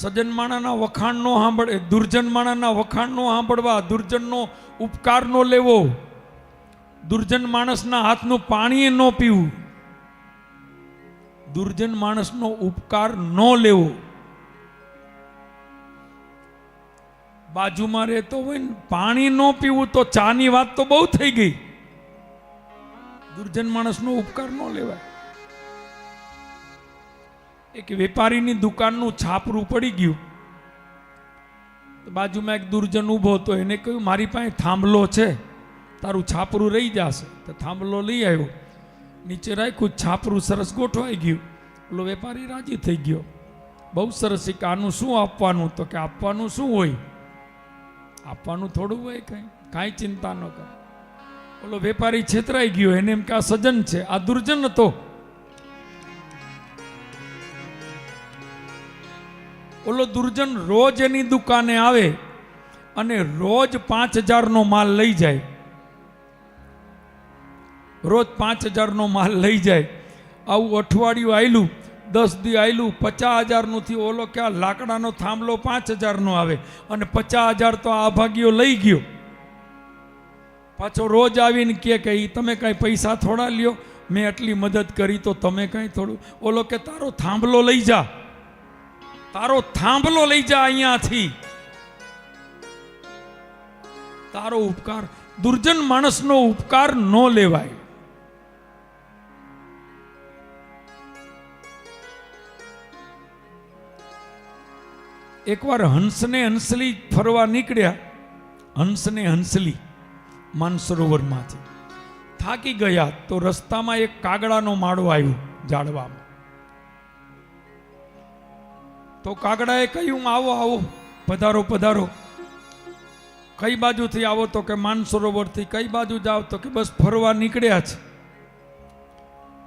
સજ્જન માણાના વખાણ નો સાંભળે, દુર્જન માણાના વખાણ નો સાંભળવા, દુર્જનનો ઉપકાર નો લેવો, દુર્જન માણસના હાથનું પાણી ન પીવું, દુર્જન માણસનો ઉપકાર ન લેવો. બાજુમાં રહેતો હોય ને, પાણી ન પીવું તો ચાની વાત તો બહુ થઈ ગઈ. દુર્જન માણસનો ઉપકાર ન લેવાય. એક વેપારીની દુકાનનું છાપરું પડી ગયું. બાજુમાં એક દુર્જન ઊભો હતો, એને કહ્યું, મારી પાસે થાંભલો છે, તારું છાપરું રહી જશે. તો થાંભલો લઈ આવ્યો. નીચે રાખ્યું, છાપરું સરસ ગોઠવાઈ ગયું. પેલો વેપારી રાજી થઈ ગયો. બહુ સરસ, એક આનું શું આપવાનું? તો કે આપવાનું શું હોય? આપવાનું થોડું હોય કંઈ, કાંઈ ચિંતા ન કર. ઓલો વેપારી છેતરાઈ ગયો, એને એમ કે આ સજન છે, આ દુર્જન હતો. ઓલો દુર્જન રોજ એની દુકાને આવે અને રોજ પાંચ હજારનો માલ લઈ જાય. રોજ પાંચ હજારનો માલ લઈ જાય. આવું અઠવાડિયું આવેલું દસ દી આવેલું પચાસ હજારનું થયું. ઓલો કે આ લાકડાનો થાંભલો પાંચ હજારનો આવે અને પચાસ હજાર તો આ ભાગ્યો લઈ ગયો. પાછો રોજ આવીને કે ઈ તમે કાંઈ પૈસા થોડા લ્યો, મેં આટલી મદદ કરી તો તમે કાંઈ થોડું. ઓલો કે તારો થાંભલો લઈ જા. તારો થાંભલો લઈ જા અહીંયાથી. તારો ઉપકાર, દુર્જન માણસનો ઉપકાર ન લેવાય. એકવાર હંસને હંસલી ફરવા નીકળ્યા. હંસને હંસલી માનસરોવરમાંથી થાકી ગયા તો રસ્તામાં એક કાગડાનો માળો આવ્યો ઝાડવામાં. તો કાગડાએ કહ્યું, આવો આવો, પધારો પધારો. કઈ બાજુથી આવો તો કે માનસરોવરથી, કઈ બાજુ જાઓ તો કે બસ ફરવા નીકળ્યા છે.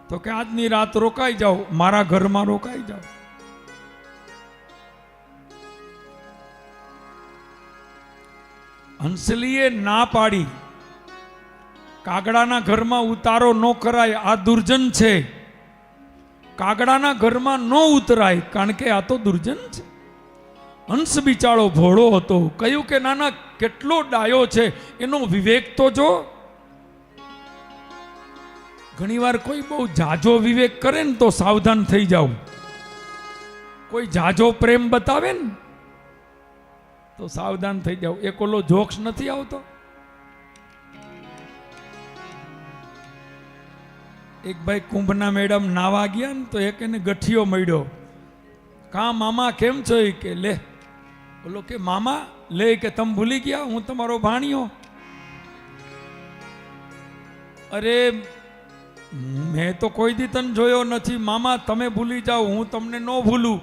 તો કે આજની રાત રોકાઈ જાઓ, મારા ઘરમાં રોકાઈ જાઓ. હંસલીએ ના પાડી. કાગડાના ઘરમાં ઉતારો ન કરાય, આ દુર્જન છે. કાગડાના ઘરમાં ન ઉતરાય, કારણ કે આ તો દુર્જન છે. હંસ બિચારો ભોળો હતો, કહ્યું કે નાના, કેટલો ડાયો છે? એનો વિવેક તો જો. ઘણીવાર કોઈ બહુ જાજો વિવેક કરે ને તો સાવધાન થઈ જાવ કોઈ જાજો પ્રેમ બતાવે ને, તો સાવધાન થઈ જાવ એક ઓલો જોક્સ નથી આવતો? એક ભાઈ કુંભના મેડમ નાવા ગયા ને તો એક એને ગઠિયો મળ્યો. કા મામા કેમ છો? એ કે, લે. બોલો કે, મામા, લે કે તમે ભૂલી ગયા? હું તમારો ભાણિયો. અરે, મેં તો કોઈ દી તને જોયો નથી. મામા, તમે ભૂલી જાઓ, હું તમને ન ભૂલું.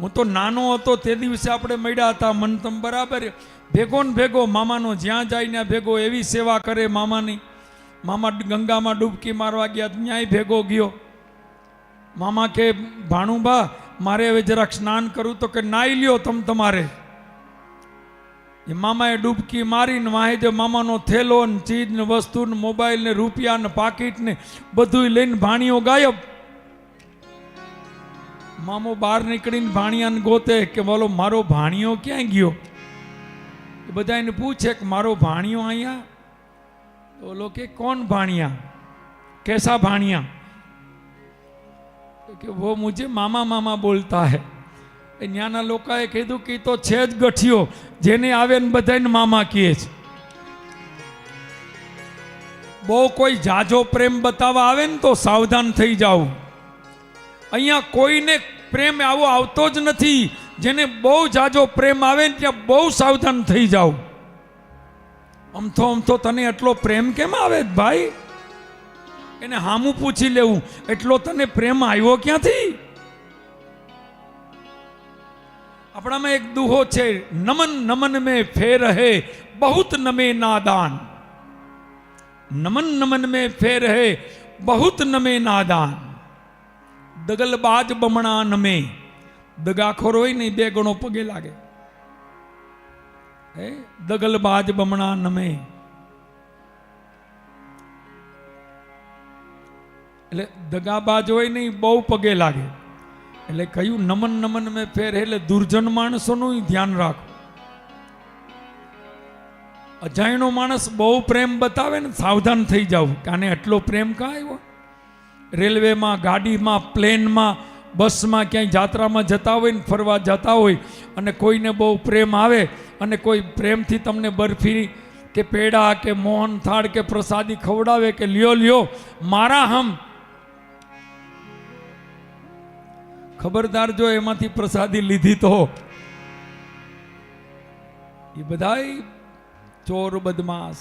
હું તો નાનો હતો, તે દિવસે આપણે મળ્યા હતા, મન તમ બરાબર. ભેગો ને ભેગો, મામાનો જ્યાં જાય ત્યાં ભેગો એવી સેવા કરે મામાની. મામા ગંગામાં ડૂબકી મારવા ગયા, ત્યાંય ભેગો ગયો. મામા કે, ભાણુબા, મારે હવે જરાક સ્નાન કરવું તો કે નાઈ લ્યો તમ તમારે. એ મામાએ ડૂબકી મારીને વાહે જે મામાનો થેલો ને ચીજ ને વસ્તુ ને મોબાઈલ ને રૂપિયા ને પાકીટ ને બધું લઈને ભાણીઓ ગાયબ. મામો બહાર નીકળીને ભાણિયાને ગોતે કે બોલો મારો ભાણિયો ક્યાં ગયો? એ બધા એને પૂછે કે, મારો ભાણિયો અહીંયા બોલો કે કોણ ભાણિયા कैसा भाणिया તો કે वो मुझे मामा मामा बोलता है એ ન્યાના લોકોએ કીધું કે ઈ તો છે જ ગઠિયો જેને આવે ને બધાને મામા કહે છે બહુ કોઈ જાજો પ્રેમ બતાવવા આવે ને તો સાવધાન થઈ જાવ અહીંયા કોઈને પ્રેમ આવો આવતો જ નથી જેને બહુ જાજો પ્રેમ આવે ને ત્યાં બહુ સાવધાન થઈ જાવ અમથો અમથો તને એટલો પ્રેમ કેમ આવે ભાઈ? એને હામું પૂછી લેવું, એટલો તને પ્રેમ આવ્યો ક્યાંથી? આપણામાં એક દુહો છે, નમન નમન મે ફેર હે બહુત નમે નાદાન. નમન નમન મે ફેર હે બહુત નમે નાદાન. દગલબાજ બમણા નમે. દગાખોર હોય નહીં બે ગણો પગે લાગે. હે? દગલબાજ બમણા નમે. એટલે દગાબાજ હોય નહીં બહુ પગે લાગે. એટલે કહ્યું, નમન નમન મેં ફેર, એટલે દુર્જન માણસોનું ધ્યાન રાખો. અજાયણો માણસ બહુ પ્રેમ બતાવે ને સાવધાન થઈ જાવ. કે આને એટલો પ્રેમ કાં આવ્યો? રેલવેમાં, ગાડીમાં, પ્લેનમાં બસમાં ક્યાંય જાત્રામાં જતા હોય ને ફરવા જતા હોય અને કોઈને બહુ પ્રેમ આવે અને કોઈ પ્રેમથી તમને બરફી કે પેડા કે મોહન થાળ કે પ્રસાદી ખવડાવે કે લ્યો લ્યો, મારા હમ. ખબરદાર જો એમાંથી પ્રસાદી લીધી તો. એ બધાય ચોર બદમાશ.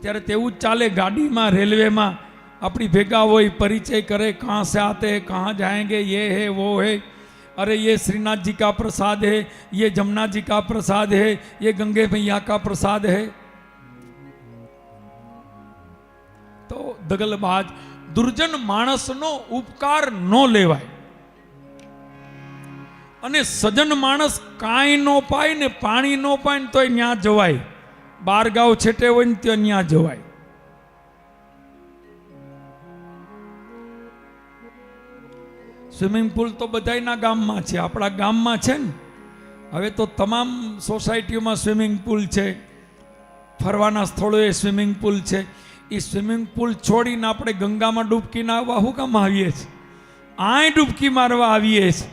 ત્યારે તેવું જ ચાલે ગાડીમાં, રેલવેમાં. अपनी भेगा वही परिचय करे, कहाँ से आते हैं, कहाँ जाएँगे, ये है, वो है। अरे, ये श्रीनाथ जी का प्रसाद है, ये जमुना जी का प्रसाद है, ये गंगे मैया का प्रसाद है। तो दगलबाज दुर्जन मानस नो उपकार न लेवाय સજન માણસ કાંઈ ન પાય ને પાણી ન પાય ને તોય ન્યા જવાય બાર ગાવ છેટે હોય સ્વિમિંગ પુલ તો બધાયના ગામમાં છે, આપણા ગામમાં છે ને. હવે તો તમામ સોસાયટીઓમાં સ્વિમિંગ પુલ છે. ફરવાના સ્થળોએ સ્વિમિંગ પુલ છે. એ સ્વિમિંગ પુલ છોડીને આપણે ગંગામાં ડૂબકી આવવા શું કામ આવીએ છીએ? આય ડૂબકી મારવા આવીએ છીએ.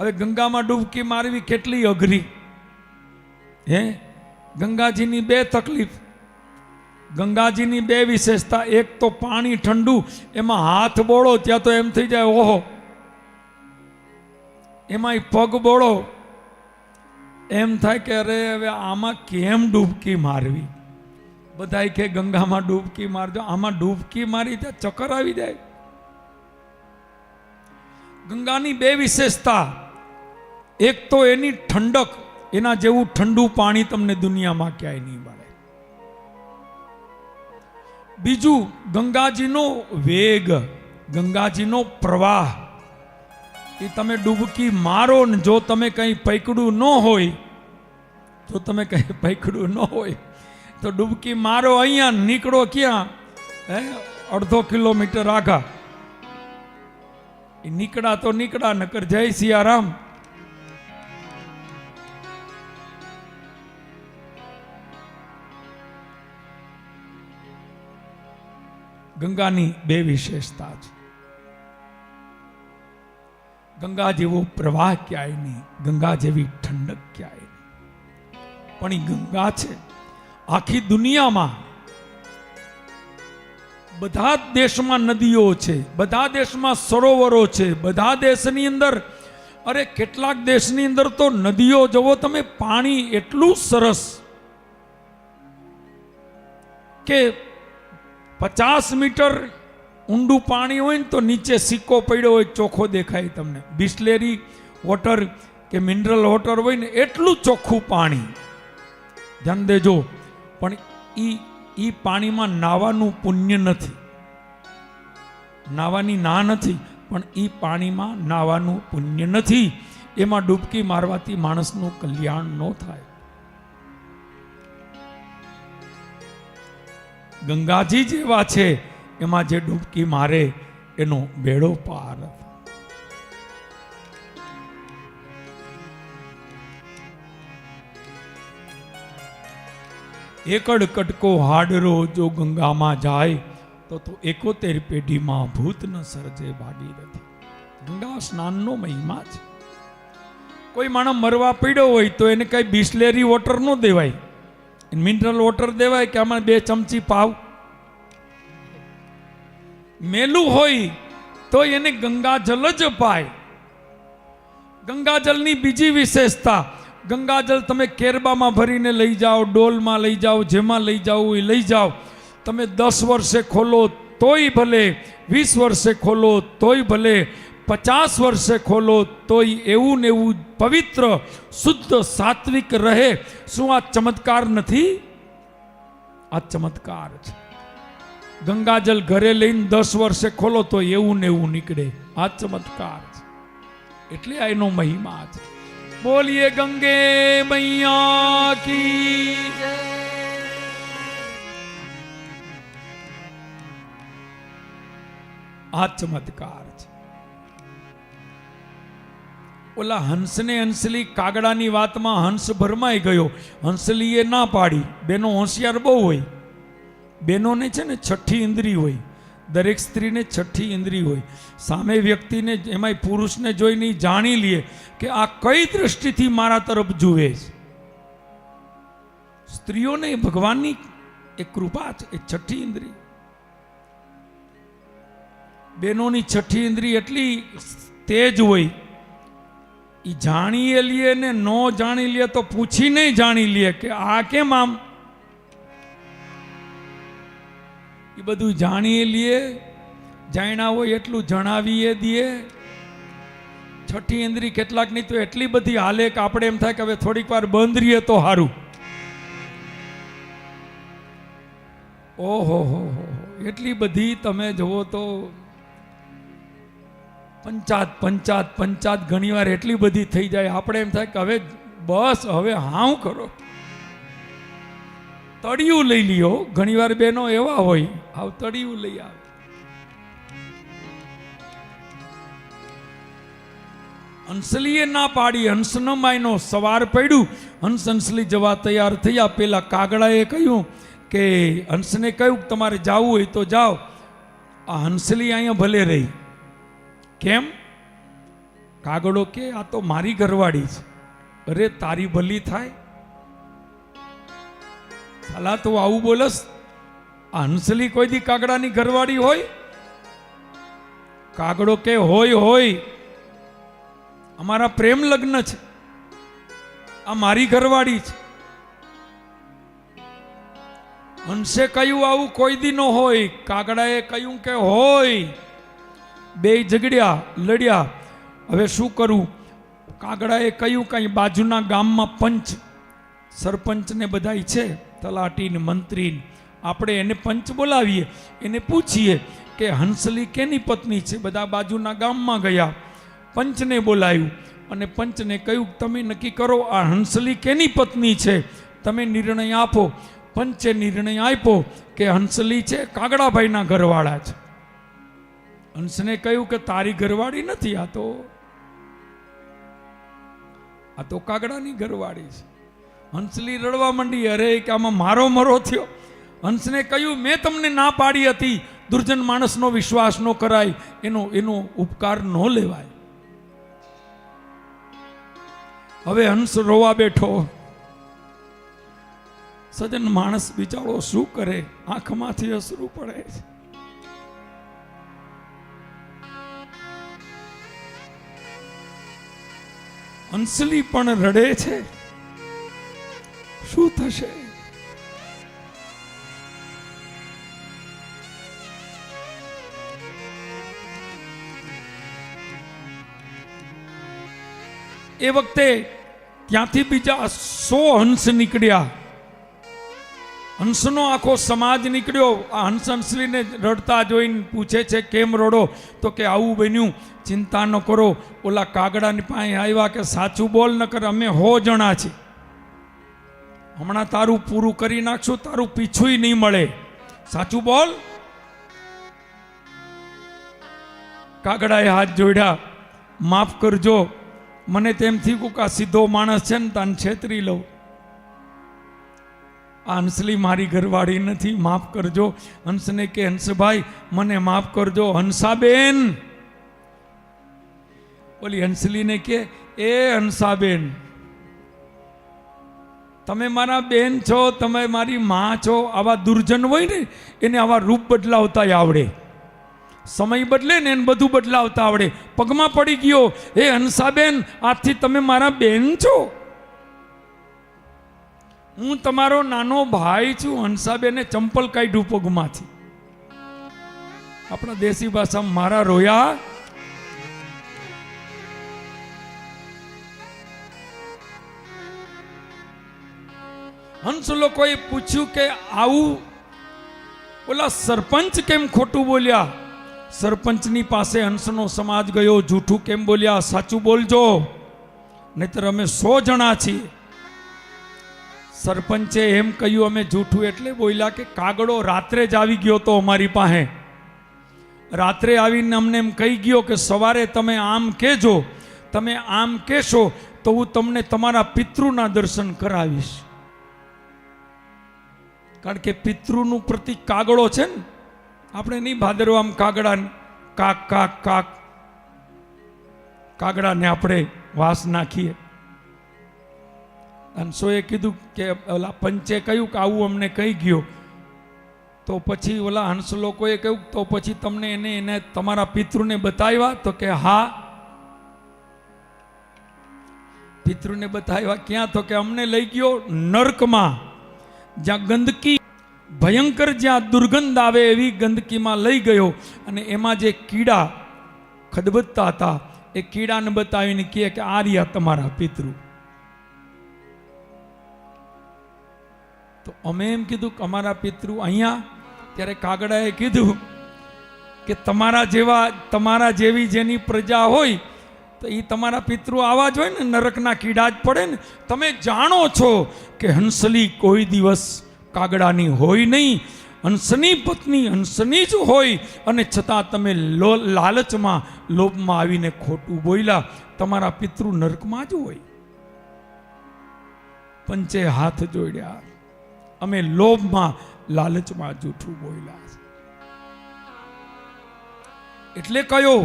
હવે ગંગામાં ડૂબકી મારવી કેટલી અઘરી? હે? ગંગાજીની બે તકલીફ. ગંગાજીની બે વિશેષતા, એક તો પાણી ઠંડુ, એમાં હાથ બોળો, ત્યાં તો એમ થઈ જાય, ઓહો. એમાં પગ બોળો. એમ થાય કે, અરે, હવે આમાં કેમ ડૂબકી મારવી? બધા કે, ગંગામાં ડૂબકી મારજો. આમાં ડૂબકી મારી ત્યાં ચક્કર આવી જાય. ગંગાની બે વિશેષતા. એક તો એની ઠંડક, એના જેવું ઠંડુ પાણી તમને દુનિયામાં ક્યાંય નહીં મળે. બીજું ગંગાજીનો વેગ, ગંગાજીનો પ્રવાહ. એ તમે ડૂબકી મારો ને જો તમે કંઈ પૈકડું ન હોય, જો તમે કંઈ પૈકડું ન હોય, તો ડૂબકી મારો અહીંયા નીકળો ક્યાં? હે? અડધો કિલોમીટર આઘા. એ નીકળા તો નીકળા નકર જય સિયારામ. ગંગાની બે વિશેષતા છે. ગંગા જેવો પ્રવાહ ક્યાંય નહીં, ગંગા જેવી ઠંડક ક્યાંય નહીં. પણ એ ગંગા છે. આખી દુનિયામાં બધા જ દેશમાં નદીઓ છે, બધા દેશમાં સરોવરો છે, બધા દેશની અંદર, અરે કેટલાક દેશની અંદર તો નદીઓ જવો તમે પાણી એટલું સરસ કે પચાસ મીટર ઊંડું પાણી હોય ને તો નીચે સિક્કો પડ્યો હોય, ચોખ્ખો દેખાય તમને. બિસ્લેરી વોટર કે મિનરલ વોટર હોય ને, એટલું ચોખ્ખું પાણી. ધ્યાન દેજો. પણ એ એ પાણીમાં નાવાનું પુણ્ય નથી. નાવાની ના નથી, પણ એ પાણીમાં નાવાનું પુણ્ય નથી. એમાં ડૂબકી મારવાથી માણસનું કલ્યાણ ન થાય. ગંગાજી જેવા છે, એમાં જે ડૂબકી મારે, એનો બેડો પાર. એકડ કટકો હાડરો જો ગંગામાં જાય, તો તો એકોતેર પેઢીમાં ભૂત ન સર્જે ભાગીરથી ગંગા સ્નાનનો મહિમા છે. કોઈ માણસ મરવા પડ્યો હોય તો એને કઈ બિસ્લેરી વોટર ન દેવાય. મિનરલ વોટર દેવાય કે આમાં બે ચમચી પાવ. મેલું હોય તો એને ગંગાજલ જ પાય ગંગાજલની બીજી વિશેષતા ગંગાજલ તમે કેરબામાં ભરીને લઈ જાઓ, ડોલમાં લઈ જાઓ, જેમાં લઈ જાઓ એ લઈ જાઓ. તમે દસ વર્ષે ખોલો તોય ભલે, વીસ વર્ષે ખોલો તોય ભલે પચાસ વર્ષે ખોલો તોય એવું ને એવું પવિત્ર શુદ્ધ સાત્વિક રહે શું આ ચમત્કાર નથી આ ચમત્કાર છે ગંગાજલ ઘરે લઈને દસ વર્ષે ખોલો તો એવું ને એવું નીકળે આ ચમત્કાર છે એટલે આ એનો મહિમા છે। બોલીએ ગંગે મૈયા કી જય. આ ચમત્કાર છે। ઓલા હંસને હંસલી કાગડાની વાતમાં હંસ ભરમાઈ ગયો. હંસલીએ ના પાડી. બેનો હોશિયાર બહુ હોય. બેનોને છે ને છઠ્ઠી ઇન્દ્રી હોય. દરેક સ્ત્રીને છઠ્ઠી ઇન્દ્રી હોય. સામે વ્યક્તિને એમાંય પુરુષને જોઈને ઈ જાણી લે કે આ કઈ દ્રષ્ટિથી મારા તરફ જુએ છે. સ્ત્રીઓને ભગવાનની એક કૃપા છે, એ છઠ્ઠી ઇન્દ્રી. બેનોની છઠ્ઠી ઇન્દ્રી એટલી તેજ હોય એ જાણીએ લઈએ ને ન જાણી લઈએ તો પૂછીને જાણી લઈએ કે આ કેમ આમ? એ બધું જાણીએ લઈએ જાણ્યા હોય એટલું જણાવીએ દઈએ છઠ્ઠી ઇન્દ્રી કેટલાકની તો એટલી બધી હાલે કે આપણે એમ થાય કે હવે થોડીક વાર બંધ રહીએ તો સારું ઓહો હો હો. એટલી બધી તમે જુઓ તો પંચાત પંચાત પંચાત ઘણીવાર એટલી બધી થઈ જાય. આપણે એમ થાય કે હવે બસ, હવે હાઉ કરો? તળિયું લઈ લ્યો. ઘણીવાર બેનો એવા હોય, આવ તળિયું લઈ આવે. હંસલીએ ના પાડી હંસનો માયનો સવાર પડ્યું. હંસ હંસલી જવા તૈયાર થયા. પેલા કાગડાએ કહ્યું કે, હંસને કહ્યું તમારે જવું હોય તો જાઓ. આ હંસલી અહીંયા ભલે રહી. કેમ? કાગડો કે, આ તો મારી ઘરવાળી છે. અરે, તારી ભલી થાય. સાલા, તું આવું બોલસ. આ હંસલી કોઈ દી કાગડાની ઘરવાળી હોય? કાગડો કે, હોય હોય. અમારા પ્રેમ લગ્ન છે. આ મારી ઘરવાળી છે. હંસે કહ્યું આવું કોઈ દી ન હોય. કાગડાએ કહ્યું કે, હોય. બે ઝઘડ્યા, લડ્યા. હવે શું કરું? કાગડાએ કહ્યું કંઈ બાજુના ગામમાં પંચ, સરપંચને બધાય છે? તલાટીને, મંત્રીને. આપણે એને પંચ બોલાવીએ. એને પૂછીએ કે હંસલી કેની પત્ની છે? બધા બાજુના ગામમાં ગયા. પંચને બોલાવ્યું અને પંચને કહ્યું, તમે નક્કી કરો, આ હંસલી કેની પત્ની છે? તમે નિર્ણય આપો. પંચે નિર્ણય આપ્યો કે હંસલી છે કાગડાભાઈના ઘરવાળા છે હંસને કહ્યું કે તારી ઘરવાળી નથી, આ તો આ તો કાગડાની ઘરવાળી છે. હંસલી રડવા માંડી, અરે, કે આમાં મારો મરો થયો? હંસને કહ્યું, મેં તમને ના પાડી હતી. દુર્જન માણસનો વિશ્વાસ ન કરાય, એનો એનો ઉપકાર ન લેવાય. હવે હંસ રોવા બેઠો. સજન માણસ બિચારો શું કરે? આંખમાંથી અસરું પડે છે. હંસલી પણ રડે છે. શું થશે? એ વખતે ત્યાંથી બીજા સો હંસ નીકળ્યા. હંસનો આખો સમાજ નીકળ્યો. આ હંસશ્રીને રડતા જોઈને પૂછે છે, કેમ રડો? તો કે, આવું બન્યું. ચિંતા ન કરો. ઓલા કાગડાની પાસે આવ્યા કે સાચું બોલ ન કર અમે હો જણા છીએ. હમણાં તારું પૂરું કરી નાખશું. તારું પીછું નહીં મળે. સાચું બોલ. કાગડાએ હાથ જોડ્યા. માફ કરજો. મને તેમથી કુકા સીધો માણસ છે ને, તાન છેતરી લઉં. આ હંસલી મારી ઘરવાળી નથી, માફ કરજો. હંસને કે, હંસભાઈ, મને માફ કરજો. હંસાબેન! ઓલી હંસલીને કે, એ હંસાબેન, તમે મારા બેન છો, તમે મારી મા છો, આવા દુર્જન હોય ને, એને આવા રૂપ બદલાવતા આવડે. સમય બદલે ને એને બધું બદલાવતા આવડે. પગમાં પડી ગયો. હે હંસાબેન, આજથી તમે મારા બેન છો. હું તમારો નાનો ભાઈ છું, હંસાબેને ચંપલ કાઢ્યું પગમાંથી આપણા દેશી ભાષામાં મારા રોયા. હંસ લોકોએ પૂછ્યું કે આવું ઓલા સરપંચ કેમ ખોટું બોલ્યા? સરપંચની પાસે હંસનો સમાજ ગયો, જૂઠું કેમ બોલ્યા? સાચું બોલજો. નહીતર અમે સો જણા છીએ. સરપંચે એમ કહ્યું, અમે જૂઠું એટલે બોલ્યા કે કાગડો રાત્રે જ આવી ગયો તો અમારી પાસે. રાત્રે આવીને અમને એમ કહી ગયો કે, સવારે તમે આમ કહેજો, તમે આમ કહેશો, તો હું તમને તમારા પિતૃના દર્શન કરાવીશ. કારણ કે પિતૃનું પ્રતિક કાગડો છે ને, આપણે નહીં ભાદરવામ કાગડા કાક કાક કાક, કાગડાને આપણે વાસ નાખીએ. હંસોએ કીધું કે, ઓલા પંચે કહ્યું કે આવું અમને કહી ગયો. તો પછી ઓલા હંસ લોકોએ કહ્યું તો પછી તમને એને એને તમારા પિતૃને બતાવ્યા? તો કે, હા. પિતૃને બતાવ્યા ક્યાં? તો કે, અમને લઈ ગયો નર્કમાં, જ્યાં ગંદકી, ભયંકર જ્યાં દુર્ગંધ આવે એવી ગંદકીમાં લઈ ગયો. અને એમાં જે કીડા ખદબદતા હતા, એ કીડાને બતાવીને કહે કે આ રહ્યા તમારા પિતૃ. તો અમે એમ કીધું કે અમારા પિતૃ અહીંયા, ત્યારે કાગડાએ કીધું કે તમારા જેવા, તમારા જેવી જેની પ્રજા હોય, તો એ તમારા પિતૃ આવા જ હોય ને, નરકના કીડા જ પડે ને, તમે જાણો છો કે હંસલી કોઈ દિવસ કાગડાની હોય નહીં, હંસની પત્ની હંસની જ હોય, અને છતાં તમે લો, લાલચમાં, લોભમાં આવીને ખોટું બોલ્યા, તમારા પિતૃ નરકમાં જ હોય. પંચે હાથ જોડ્યા. અમે લોભમાં લાલચમાં જૂઠું બોલ્યા છે. એટલે કયો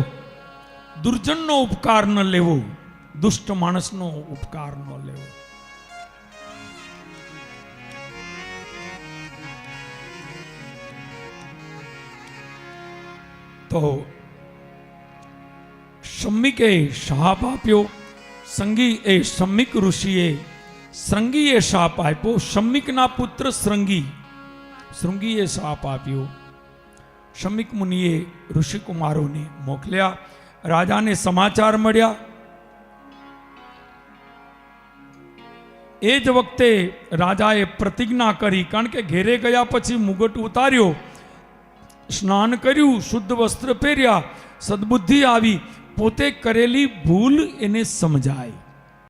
દુર્જનનો ઉપકાર ન લેવો દુષ્ટ માણસનો ઉપકાર ન લેવો તો શમ્મિકે શાપ આપ્યો સંગી એ શમ્મિક ઋષિએ શ્રંગીએ શાપ આપ્યો, શમ્મિકના પુત્ર શ્રંગી. શૃંગીએ શાપ આપ્યો. શમિક મુનિએ ઋષિકુમારોને મોકલ્યા. રાજાને સમાચાર મળ્યા. એ જ વખતે રાજાએ પ્રતિજ્ઞા કરી, કારણ કે ઘેરે ગયા પછી મુગટ ઉતાર્યો. સ્નાન કર્યું, શુદ્ધ વસ્ત્ર પહેર્યા. સદબુદ્ધિ આવી. પોતે કરેલી ભૂલ એને સમજાય.